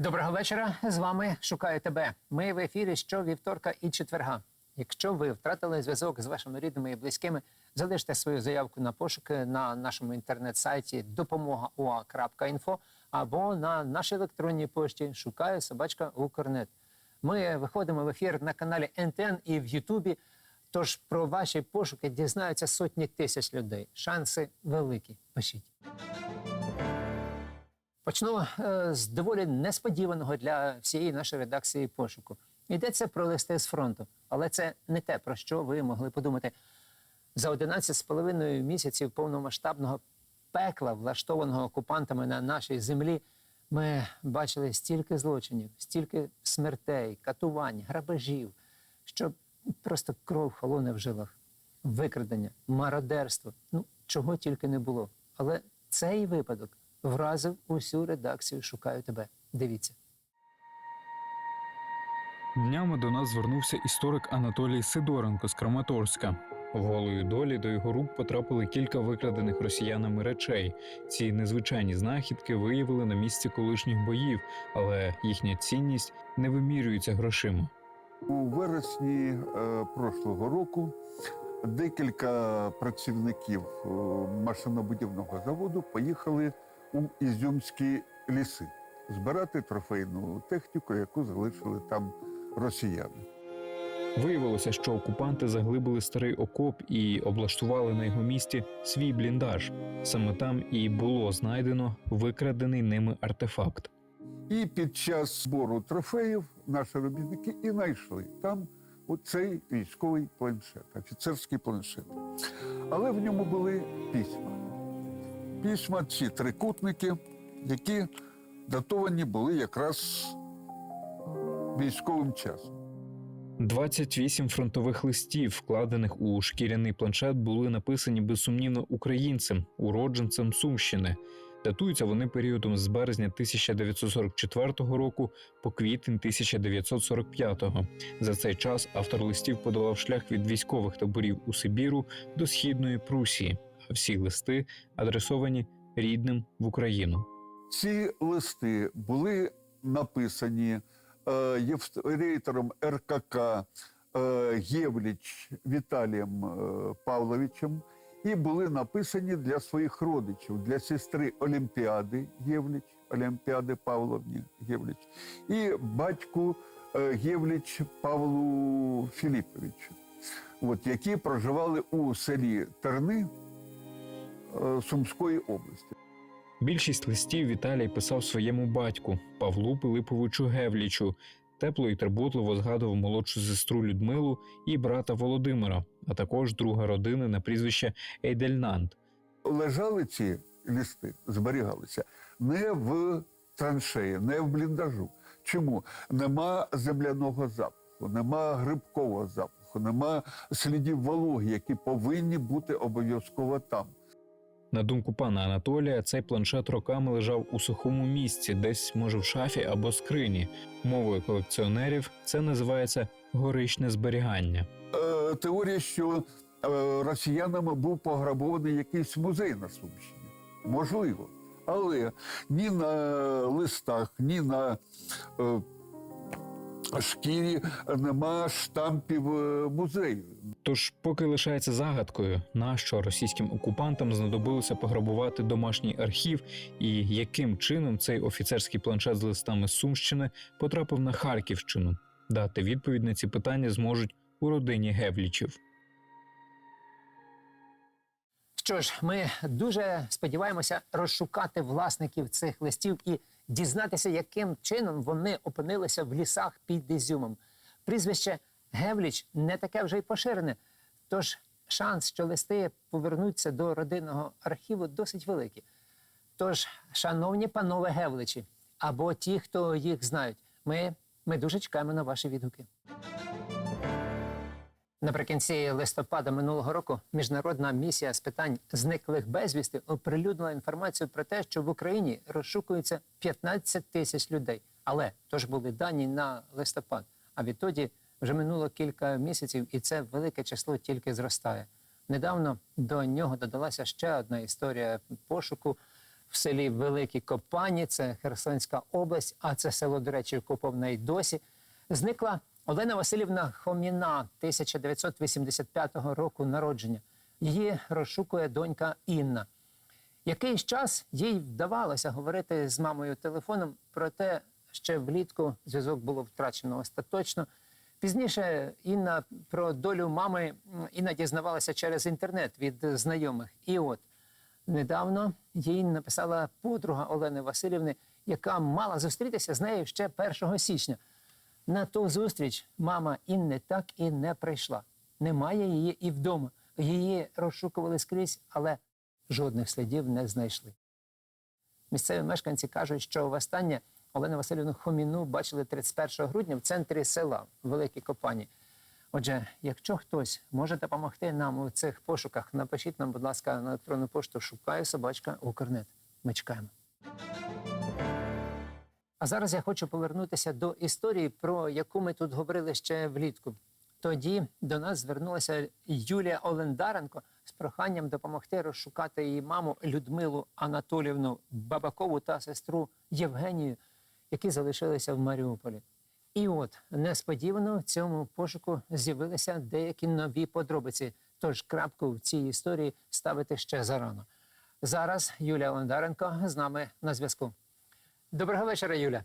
Доброго вечора. З вами шукаю тебе. Ми в ефірі щовівторка і четверга. Якщо ви втратили зв'язок з вашими рідними і близькими, залиште свою заявку на пошуки на нашому інтернет-сайті допомога.ua.info або на нашій електронній пошті шукаю собачка Укрнет. Ми виходимо в ефір на каналі НТН і в Ютубі. Тож про ваші пошуки дізнаються сотні тисяч людей. Шанси великі. Пишіть. Почну е, з доволі несподіваного для всієї нашої редакції пошуку. Йдеться про листи з фронту, але це не те, про що ви могли подумати. За 11 з половиною місяців повномасштабного пекла, влаштованого окупантами на нашій землі, ми бачили стільки злочинів, стільки смертей, катувань, грабежів, що просто кров холоне в жилах, викрадення, мародерство. Ну, чого тільки не було. Але цей випадок вразив усю редакцію Шукаю тебе. Дивіться. Днями до нас звернувся історик Анатолій Сидоренко з Краматорська. Волею долі до його рук потрапили кілька викрадених росіянами речей. Ці незвичайні знахідки виявили на місці колишніх боїв, але їхня цінність не вимірюється грошима. У вересні е, прошлого року декілька працівників е, машинобудівного заводу поїхали у Ізюмські ліси збирати трофейну техніку, яку залишили там росіяни. Виявилося, що окупанти заглибили старий окоп і облаштували на його місці свій бліндаж. Саме там і було знайдено викрадений ними артефакт. І під час збору трофеїв наші робітники і знайшли там оцей військовий планшет, офіцерський планшет. Але в ньому були письма. Письма ці трикутники, які датовані були якраз військовим часом. 28 фронтових листів, вкладених у шкіряний планшет, були написані безсумнівно українцем, уродженцем Сумщини. Датуються вони періодом з березня 1944 року по квітень 1945. За цей час автор листів подолав шлях від військових таборів у Сибіру до східної Прусії, всі листи адресовані рідним в Україну. Ці листи були написані е, єфрейтором РКК е, Євліч Віталієм е, Павловичем і були написані для своїх родичів, для сестри Олімпіади Євліч, Олімпіади Павловні Євліч, і батьку е, Євліч Павлу Філіповичу, от, які проживали у селі Терни Сумської області. Більшість листів Віталій писав своєму батьку Павлу Пилиповичу Гевлічу. Тепло і турботливо згадував молодшу сестру Людмилу і брата Володимира, а також друга родини на прізвище Ейдельнант. лежали ці листи, зберігалися не в траншеї, не в бліндажу. Чому? Нема земляного запаху, нема грибкового запаху, нема слідів вологи, які повинні бути обов'язково там. На думку пана Анатолія, цей планшет роками лежав у сухому місці, десь може в шафі або скрині. Мовою колекціонерів це називається горичне зберігання. Е, теорія, що е, росіянами був пограбований якийсь музей на Сумщині. Можливо. Але ні на листах, ні на е, шкірі нема штампів е, музею. Тож, поки лишається загадкою, нащо російським окупантам знадобилося пограбувати домашній архів, і яким чином цей офіцерський планшет з листами Сумщини потрапив на Харківщину. Дати відповідь на ці питання зможуть у родині Гевлічів. Що ж, ми дуже сподіваємося розшукати власників цих листів і дізнатися, яким чином вони опинилися в лісах під Ізюмом. Прізвище Гевліч не таке вже й поширене. Тож шанс, що листи повернуться до родинного архіву, досить великий. Тож, шановні панове Гевличі, або ті, хто їх знають, ми, ми дуже чекаємо на ваші відгуки. Наприкінці листопада минулого року міжнародна місія з питань зниклих безвісти оприлюднила інформацію про те, що в Україні розшукується 15 тисяч людей. Але то ж були дані на листопад. А відтоді вже минуло кілька місяців, і це велике число тільки зростає. Недавно до нього додалася ще одна історія пошуку в селі Великі Копані, це Херсонська область, а це село, до речі, окуповане й досі. Зникла Олена Васильівна Хоміна 1985 року народження. Її розшукує донька Інна. Якийсь час їй вдавалося говорити з мамою телефоном, проте ще влітку зв'язок було втрачено остаточно. Пізніше Інна про долю мами Інна дізнавалася через інтернет від знайомих. І от недавно їй написала подруга Олени Васильівни, яка мала зустрітися з нею ще 1 січня. На ту зустріч мама Інни так і не прийшла. Немає її і вдома. Її розшукували скрізь, але жодних слідів не знайшли. Місцеві мешканці кажуть, що востаннє Олену Васильівну Хоміну бачили 31 грудня в центрі села в Великій Копані. Отже, якщо хтось може допомогти нам у цих пошуках, напишіть нам, будь ласка, на електронну пошту шукаю собачка Укрнет. Ми чекаємо. А зараз я хочу повернутися до історії, про яку ми тут говорили ще влітку. Тоді до нас звернулася Юлія Олендаренко з проханням допомогти розшукати її маму Людмилу Анатолівну Бабакову та сестру Євгенію, які залишилися в Маріуполі. І от несподівано в цьому пошуку з'явилися деякі нові подробиці. Тож крапку в цій історії ставити ще зарано. Зараз Юлія Олендаренко з нами на зв'язку. Доброго вечора, Юля.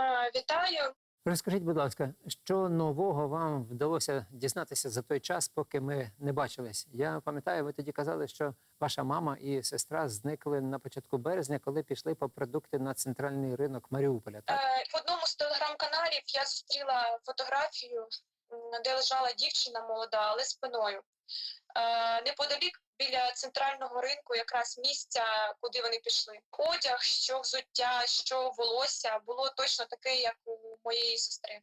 Е, Вітаю. Розкажіть, будь ласка, що нового вам вдалося дізнатися за той час, поки ми не бачились? Я пам'ятаю, ви тоді казали, що ваша мама і сестра зникли на початку березня, коли пішли по продукти на центральний ринок Маріуполя. Так? Е, В одному з телеграм-каналів я зустріла фотографію, де лежала дівчина молода, але спиною. Е, Неподалік біля центрального ринку, якраз місця, куди вони пішли. Одяг, що взуття, що волосся було точно таке, як у моєї сестри.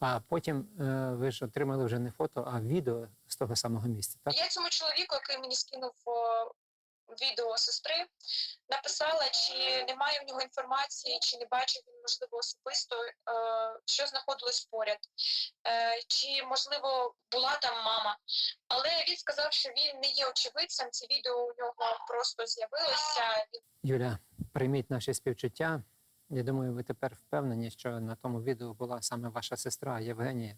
А потім е, ви ж отримали вже не фото, а відео з того самого місця. Так? Я цьому чоловіку, який мені скинув відео сестри, написала, чи немає в нього інформації, чи не бачив він, можливо, особисто, е, що знаходилось поряд, е, чи, можливо, була там мама. Але він сказав, що він не є очевидцем. Це відео у нього просто з'явилося. Юля, прийміть наші співчуття. Я думаю, ви тепер впевнені, що на тому відео була саме ваша сестра Євгенія.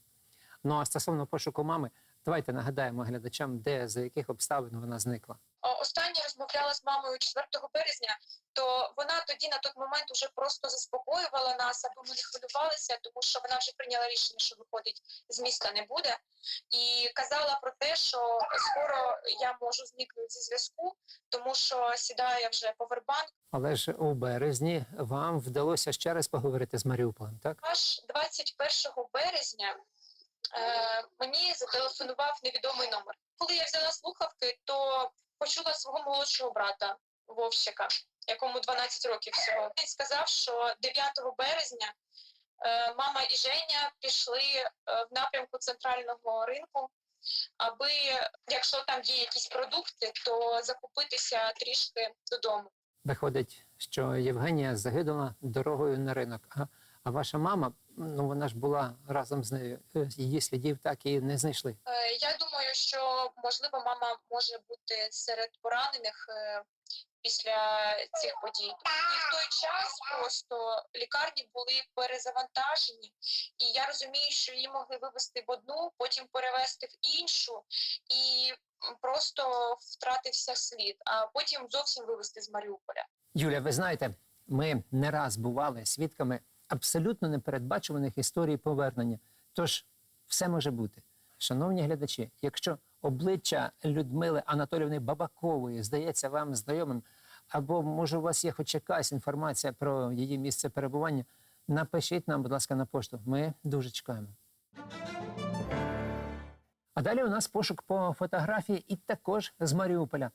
Ну а стосовно пошуку мами, давайте нагадаємо глядачам, де за яких обставин вона зникла. Останнє розмовляла з мамою 4 березня, то вона тоді на той момент вже просто заспокоювала нас, аби ми не хвилювалися, тому що вона вже прийняла рішення, що виходить з міста не буде, і казала про те, що скоро я можу зникнути зі зв'язку, тому що сідає вже повербанк. Але ж у березні вам вдалося ще раз поговорити з Маріуполем, так? Аж 21 березня мені зателефонував невідомий номер. Коли я взяла слухавки, то почула свого молодшого брата Вовщика, якому 12 років всього. Він сказав, що 9 березня е, мама і Женя пішли е, в напрямку центрального ринку, аби, якщо там є якісь продукти, то закупитися трішки додому. Виходить, що Євгенія загинула дорогою на ринок. А, а ваша мама, ну вона ж була разом з нею. Е, Її слідів так і не знайшли. Е, Я думаю, що можливо мама може бути серед поранених е, після цих подій. І в той час просто лікарні були перезавантажені, і я розумію, що її могли вивезти в одну, потім перевезти в іншу, і просто втратився слід, а потім зовсім вивезти з Маріуполя. Юля, ви знаєте, ми не раз бували свідками абсолютно непередбачуваних історій повернення. Тож все може бути. Шановні глядачі, якщо обличчя Людмили Анатолівни Бабакової здається вам знайомим, або може у вас є хоч якась інформація про її місце перебування, напишіть нам, будь ласка, на пошту. Ми дуже чекаємо. А далі у нас пошук по фотографії і також з Маріуполя.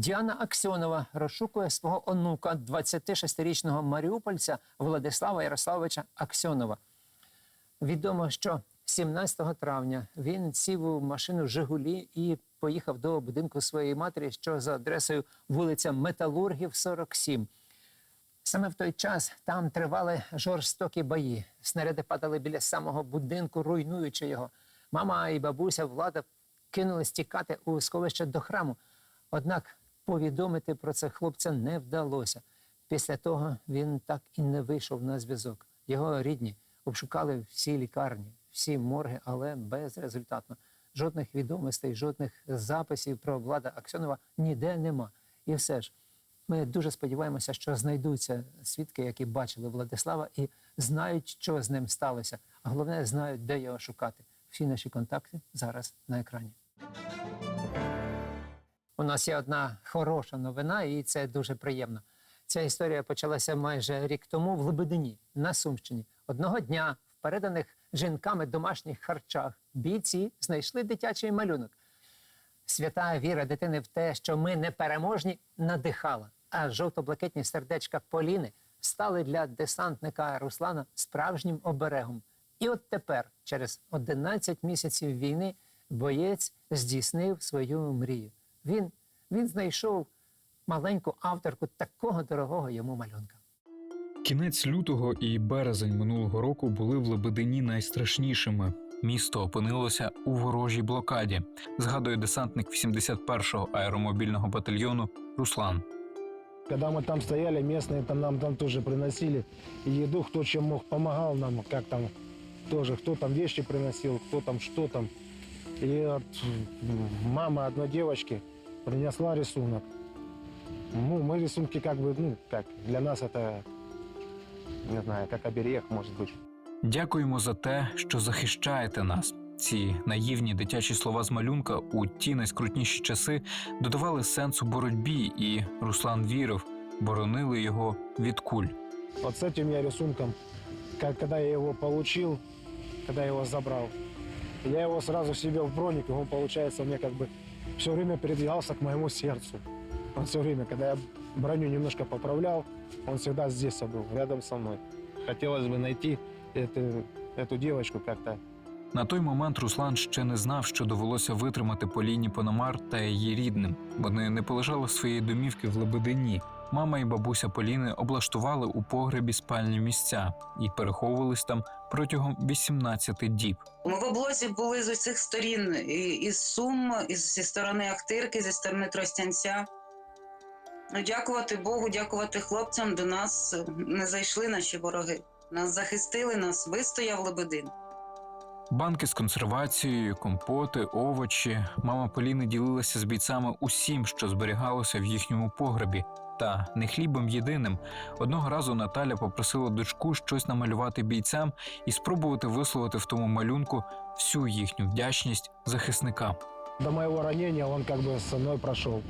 Діана Аксьонова розшукує свого онука, 26-річного маріупольця Владислава Ярославовича Аксьонова. Відомо, що 17 травня він сів у машину Жигулі і поїхав до будинку своєї матері, що за адресою вулиця Металургів, 47. Саме в той час там тривали жорстокі бої. Снаряди падали біля самого будинку, руйнуючи його. Мама і бабуся влада кинулись тікати у сховище до храму. Однак повідомити про це хлопця не вдалося. Після того він так і не вийшов на зв'язок. Його рідні обшукали всі лікарні, всі морги, але безрезультатно. Жодних відомостей, жодних записів про влада Аксьонова ніде нема. І все ж, ми дуже сподіваємося, що знайдуться свідки, які бачили Владислава і знають, що з ним сталося. А головне, знають, де його шукати. Всі наші контакти зараз на екрані. У нас є одна хороша новина, і це дуже приємно. Ця історія почалася майже рік тому в Лебедині на Сумщині. Одного дня в переданих жінками домашніх харчах бійці знайшли дитячий малюнок. Свята віра дитини в те, що ми непереможні, надихала. А жовто-блакитні сердечка Поліни стали для десантника Руслана справжнім оберегом. І от тепер, через 11 місяців війни, боєць здійснив свою мрію. Він, він знайшов маленьку авторку такого дорогого йому малюнка. Кінець лютого і березень минулого року були в Лебедині найстрашнішими. Місто опинилося у ворожій блокаді, згадує десантник 81-го аеромобільного батальйону Руслан. Когда мы там стояли, местные там нам там тоже приносили еду, кто чем мог, помогал нам, как там тоже, кто там вещи приносил, кто там что там. И вот м, мама одной девочки принесла рисунок. Ну, мы рисунки как бы, ну, как, для нас это, не знаю, как оберег, может быть. Дякуємо за те, що захищаєте нас. Ці наївні дитячі слова з малюнка у ті найскрутніші часи додавали сенсу боротьбі, і Руслан вірив, боронили його від куль. Вот с этим я рисунком, как, когда я его получил, когда я его забрал, я его сразу себе в броник, и он, получается, мне как бы все время передвигался к моему сердцу. Он все время, когда я броню немножко поправлял, он всегда здесь был, рядом со мной. Хотелось бы найти эту, эту девочку как-то. На той момент Руслан ще не знав, що довелося витримати Поліні Пономар та її рідним. Вони не полежали своєї домівки в Лебедині. Мама і бабуся Поліни облаштували у погребі спальні місця і переховувались там протягом 18 діб. Ми в облозі були з усіх сторін, і, із Сум, і зі сторони Ахтирки, зі сторони Тростянця. Ну, дякувати Богу, дякувати хлопцям. До нас не зайшли наші вороги. Нас захистили, нас вистояв Лебедин. Банки з консервацією, компоти, овочі. Мама Поліни ділилася з бійцями усім, що зберігалося в їхньому погребі Та не хлібом єдиним. Одного разу Наталя попросила дочку щось намалювати бійцям і спробувати висловити в тому малюнку всю їхню вдячність захисникам. До моего ранения он как бы со мной прошел.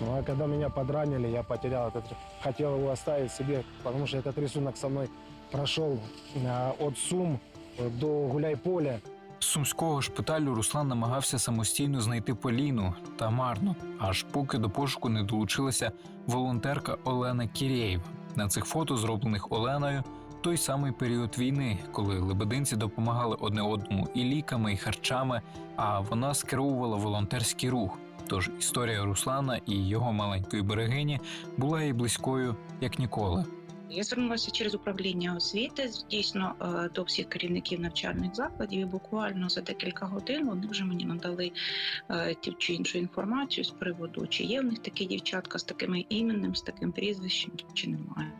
Ну а когда меня подранили, я потерял этот, хотел его оставить себе, потому что этот рисунок со мной прошел а, от Сум до Гуляйполя. Сумського шпиталю Руслан намагався самостійно знайти Поліну та марно, аж поки до пошуку не долучилася волонтерка Олена Кірєєва. На цих фото, зроблених Оленою, той самий період війни, коли лебединці допомагали одне одному і ліками, і харчами, а вона скеровувала волонтерський рух. Тож історія Руслана і його маленької берегині була їй близькою як ніколи. Я звернулася через управління освіти дійсно е, до всіх керівників навчальних закладів. І буквально за декілька годин вони вже мені надали е, ту чи іншу інформацію з приводу, чи є в них такі дівчатка з таким іменем, з таким прізвищем, чи немає.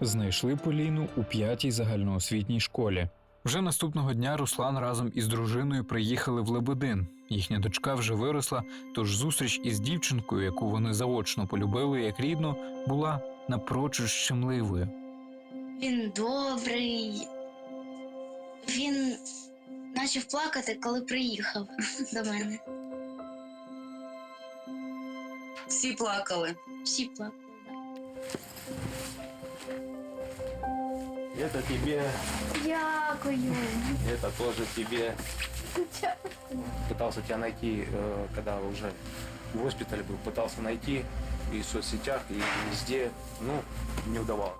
Знайшли Поліну у п'ятій загальноосвітній школі. Вже наступного дня Руслан разом із дружиною приїхали в Лебедин. Їхня дочка вже виросла, тож зустріч із дівчинкою, яку вони заочно полюбили як рідну, була напрочуд щемливою. Він добрий. Він почав плакати, коли приїхав до мене. Всі плакали. Всі плакали. Это тебе, Дякую. это тоже тебе. Пытался тебя найти, э, когда уже в госпитале был, пытался найти и в соцсетях, и везде, ну, не удавалось.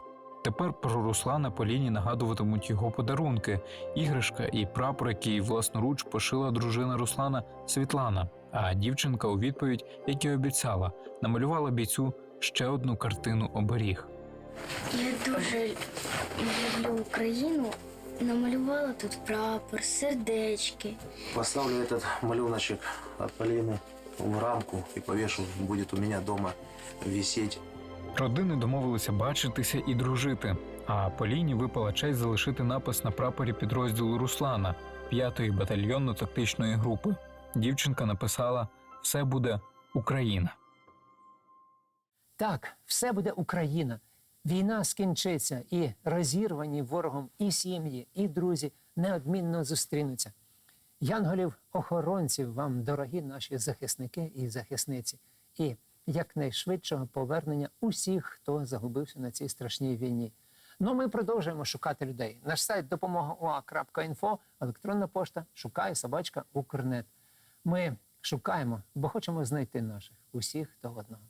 Тепер про Руслана Поліні нагадуватимуть його подарунки, іграшка і прапор, який власноруч пошила дружина Руслана Світлана. А дівчинка у відповідь, як і обіцяла, намалювала бійцю ще одну картину оберіг. Я дуже люблю Україну. Намалювала тут прапор, сердечки. Поставлю этот малюночек от Полины в рамку и повешу. Будет у меня дома висеть. Родини домовилися бачитися і дружити. А Поліні випала честь залишити напис на прапорі підрозділу Руслана 5-ї батальйонно-тактичної групи. Дівчинка написала: Все буде Україна. Так, все буде Україна. Війна скінчиться, і розірвані ворогом і сім'ї, і друзі неодмінно зустрінуться. Янголів-охоронців вам, дорогі наші захисники і захисниці, і якнайшвидшого повернення усіх, хто загубився на цій страшній війні. Ну, ми продовжуємо шукати людей. Наш сайт допомога.ua.info, електронна пошта шукає собачка Укрнет. Ми шукаємо, бо хочемо знайти наших усіх до одного.